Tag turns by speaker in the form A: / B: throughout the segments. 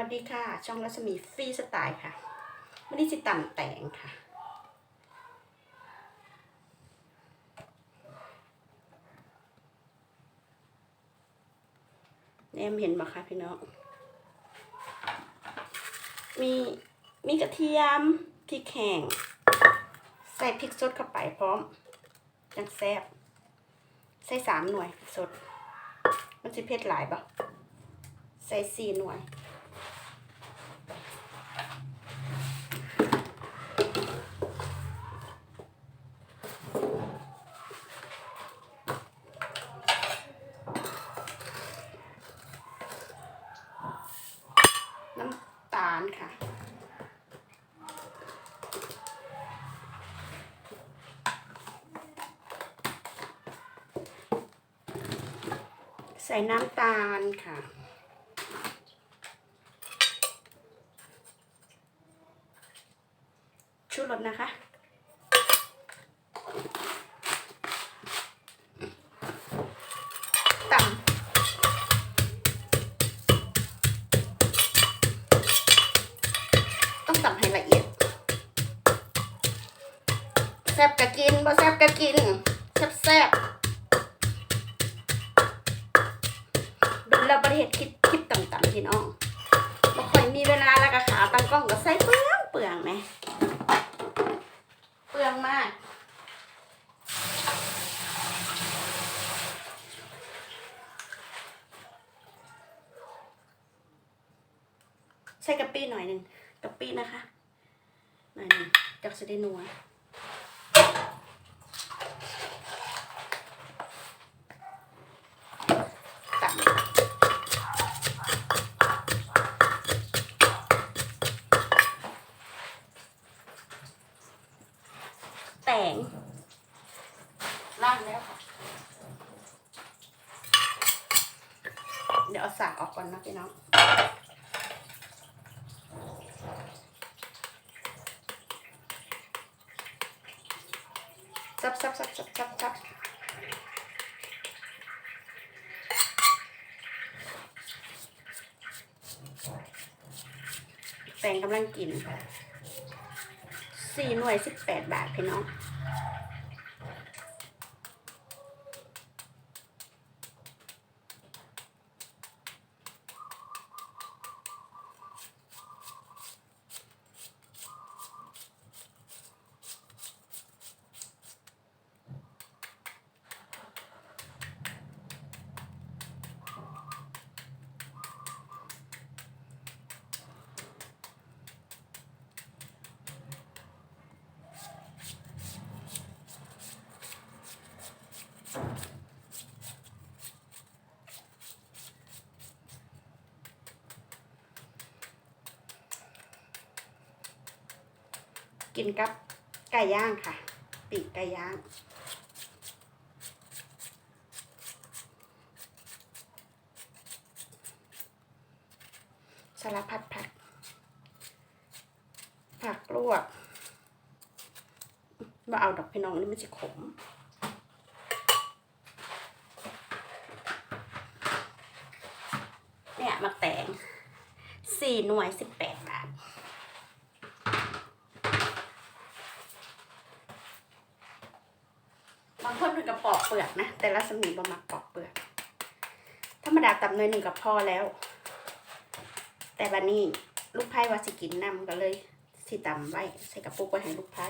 A: วัสดีค่ะ ช่องรัศมีฟรีสไตล์ค่ะ วันนี้จิตำแต่งค่ะ แนมเห็นบ่คะพี่น้อง มีมีกระเทียมพริกแห้งใส่พริกสดเข้าไปพร้อมจังแซ่บใส่สามหน่วยสด มันจะเผ็ดหลายบ่ใส่สี่หน่วย น้ำตาลค่ะ ใส่น้ำตาลค่ะชูรสนะคะตำต้องตำให้ละเอียด แซ่บกะกินบ่แซ่บกะกิน แซ่บแซ่บ กะปินะคะหน่อยหนึ่งจักจะได้นัวตัแต่งล่างแล้วค่ะ เดี๋ยวเอาสากออกก่อนนะพี่น้อง ซับซับซับซับซับซับแฟนกำลังกินสี่หน่วยสิบแปดบาทพี่น้อง กินกับไก่ย่างค่ะ ปีกไก่ย่าง สารพัดผัก ผักลวกมาเอาดอกพี่น้องนี่มันจะขมเนี่ยมาแตงสี่หน่วยสิบแปดบาท บางคน เปลือกนะ แต่ละสมีบ่มักปอกเปลือก ธรรมดาตำหน่อยหนึ่งก็พอแล้ว แต่บัดนี้ลูกไผ่ว่าสิกินนำก็เลยสิตำไว้ ใส่กระปุกไว้ให้ลูกไผ่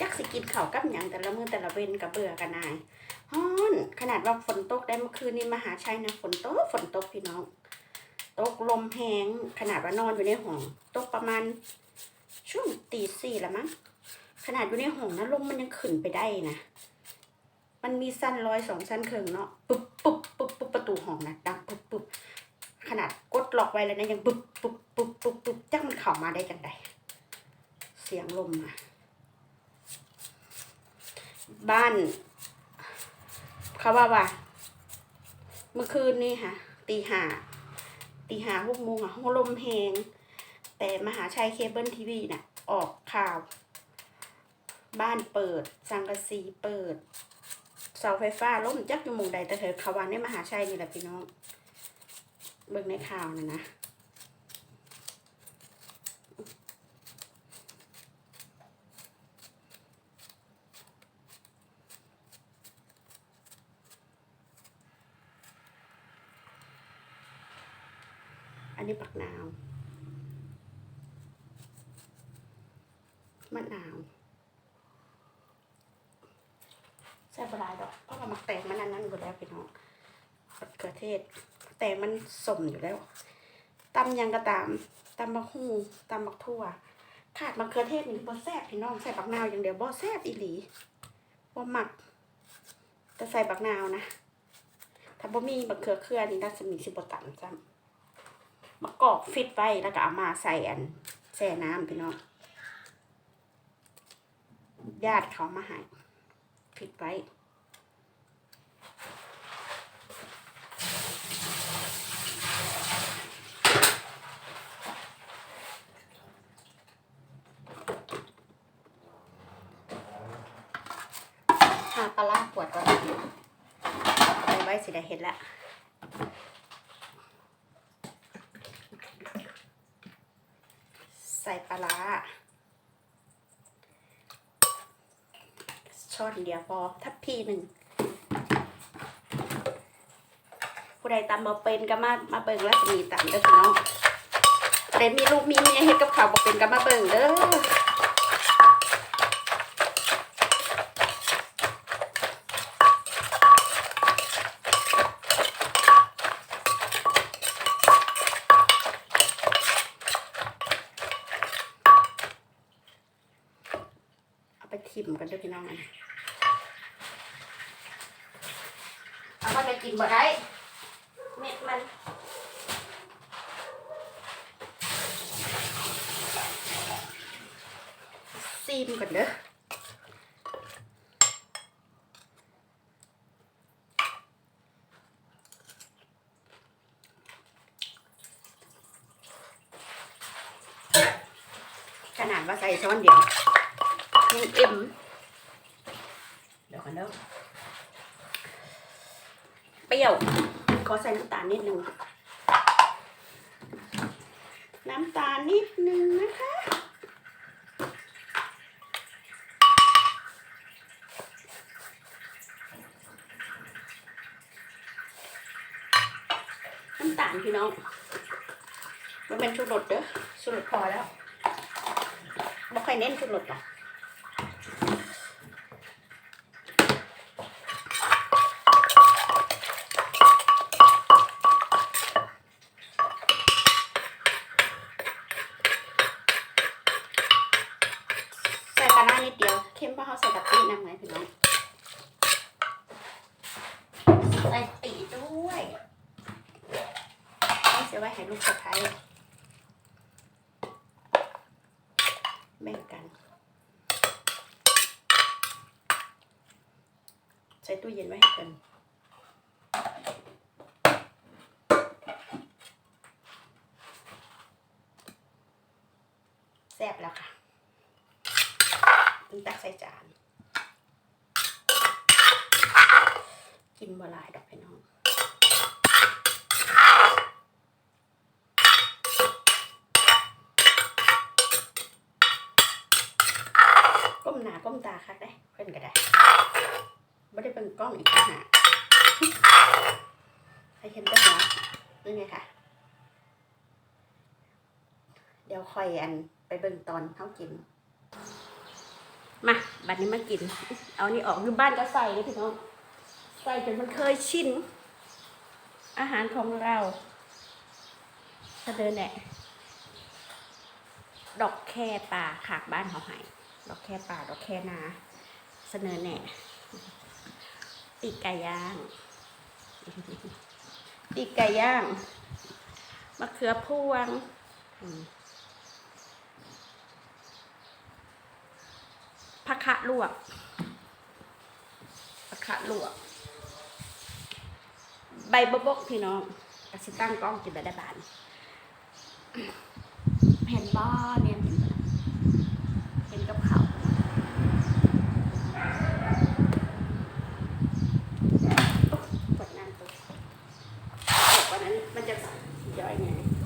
A: จักสิกินข้ากับหยังแต่ละมือแต่ละเว้นกับเบื่อกันนาย ขนาดว่าฝนตกได้เมื่อคืนนี้มหาชัยนะฝนตกฝนตกพี่น้อง ตกลมแหงขนาดว่านอนอยู่ในห้อง ตกประมาณ ช่วงตีสี่ละมั้งขนาดอยู่ในห้องนะลมมันยังขึ้นไปได้นะมันมีสั้นร้อยสองสั้นเคิงเนาะปุ๊บปุ๊บปุ๊บปุ๊บประตูห้องนะดังปุ๊บปุ๊บขนาดกดล็อกไว้แล้วนะยังปุ๊บปุ๊บปุ๊บปุ๊บปุ๊บจักมันเข้ามาได้จังไดเสียงลมอะบ้าน เขาว่าว่า เมื่อคืนนี่ค่ะ ตีห้าตีห้าหกโมงอะห้องลมแหงแต่มหาชัยเคเบิลทีวีน่ะ ออกข่าว บ้านเปิด สังกะสีเปิด เสาไฟฟ้าล่มจักอยู่มุงใดแต่เธอเขาวันในมหาชัยนี่แหละพี่น้อง เบิ่งในข่าวนะนะ อันนี้ปักนาวมะนาวใส่บหลายดอก เพราะว่ามักแตงมันอันนั้นอยู่แล้วพี่น้องมะเขือเทศ แต่มันสมอยู่แล้วตำยังก็ตามตำบักฮูตำบักทั่ว ขาดมะเขือเทศนี่บ่แซ่บพี่น้องใส่บักนาวอย่างเดียวบ่แซ่บอีหลีบ่หมักแต่ใส่บักนาวนะถ้าบ่มีบักเขือเครือนี่น่าจะมีสิบ่ตำซ้ำ มะกอกฟิตไว้แล้วก็เอามาใส่อันแช่น้ำพี่น้องญาติเขามาให้ฟิตไว้หาปลาร้าขวดก่อนไปไว้สิได้เห็นละใส่ปลาร้า ช้อนเดียวพอทัพพีหนึ่งผู้ใดตำมาเป็นก็มามาเบิ่งแล้วจะมีตำเด้อพี่น้องใครมีลูกมีเมียเฮ็ดกับข้าวบ่เป็นก็มาเบิ่งเด้อเอาไปทิมกันด้วยพี่น้องอันเอามาไป กินบ่ได้เม็ดมันซีมก่อนเด้อขนาดว่าใส่ช้อนเดียว ยังเอ็มเดี๋ยวกันเด้อเปรี้ยว ขอใส่น้ำตาลนิดนึง น้ำตาลนิดนึงนะคะ น้ำตานพี่น้องมันเป็นชูรสเด้อชูรสพอแล้วบ่ค่อยเน้นชูรสหรอก ไว้ให้ลูกสะใภ้แบ่งกัน ใส่ตู้เย็นไว้ให้กันแซ่บแล้วค่ะตักใส่จาน กินบัวลายดอกพี่น้อง ก้มหน้าก้มตาคักได้เพิ่นก็ได้ไม่ได้เป็นกล้องอีกต่างหากให้เห็นแต่หัวนี่ไงค่ะ เดี๋ยวคอยอันไปเบิ่งตอนเขากิน มาบัดนี้มากิน เอานี่ออกคือบ้านก็ใส่เลยพี่น้องใส่จนมันเคยชิน อาหารของเราจะเดินแหละดอกแค่ป่าขากบ้านเขาหาย อกแค่ป่าดอกแค่นา เสนอแหน่ปีกไก่ย่างปีกไก่ย่างมะเขือพวงผักคะลวกผักคะลวก ใบบกบกพี่น้องกสิตั้งกล้องกินได้ได้บานเห็นบ่เนี่ย joining.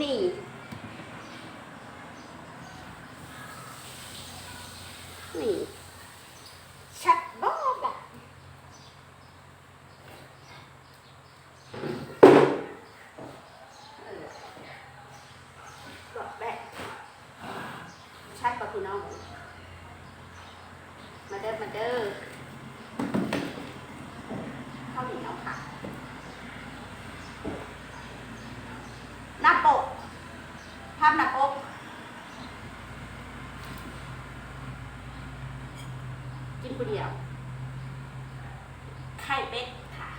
A: นี่ นี่ชัดบ้าแบบบอกแบบชัดป่ะพี่น้อง มาเด้อ มาเด้อ กินผู้เดียว ไข่เป็ดค่ะ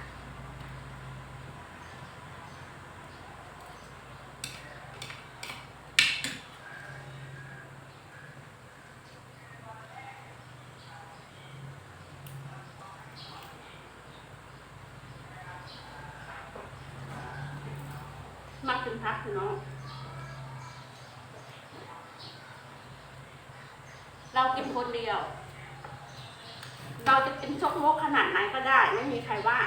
A: มักกินพักพี่น้องเรากินคนเดียว ชกมกขนาดไหนก็ได้ ไม่มีใครว่า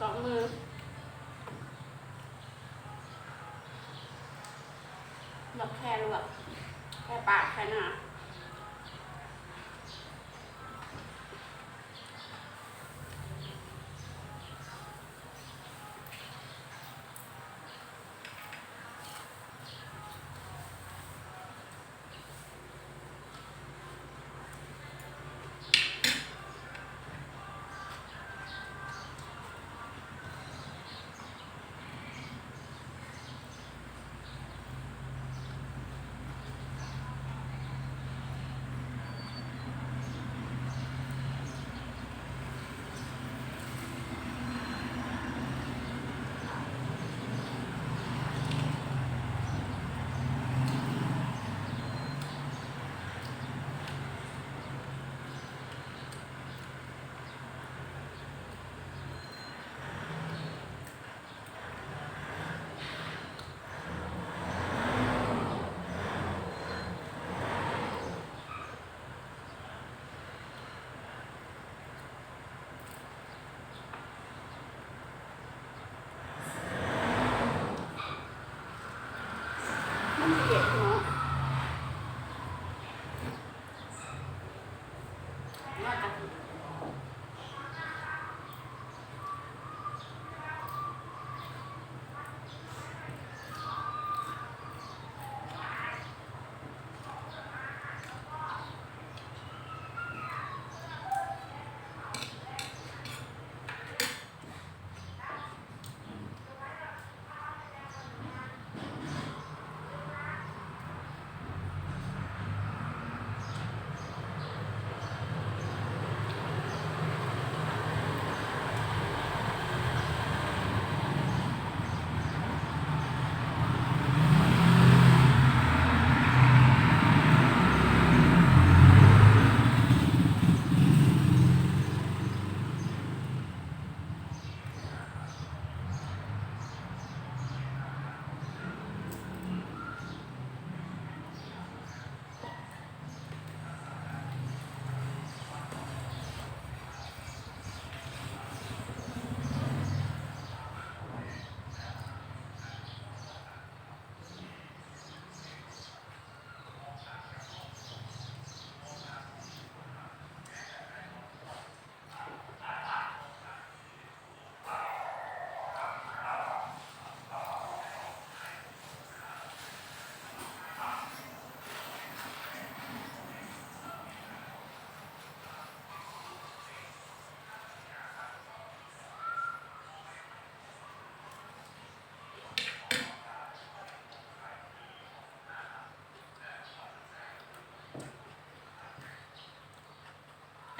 A: สองมือลบแค่ลวกแค่ปากแค่หน้า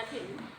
A: กระถิ่น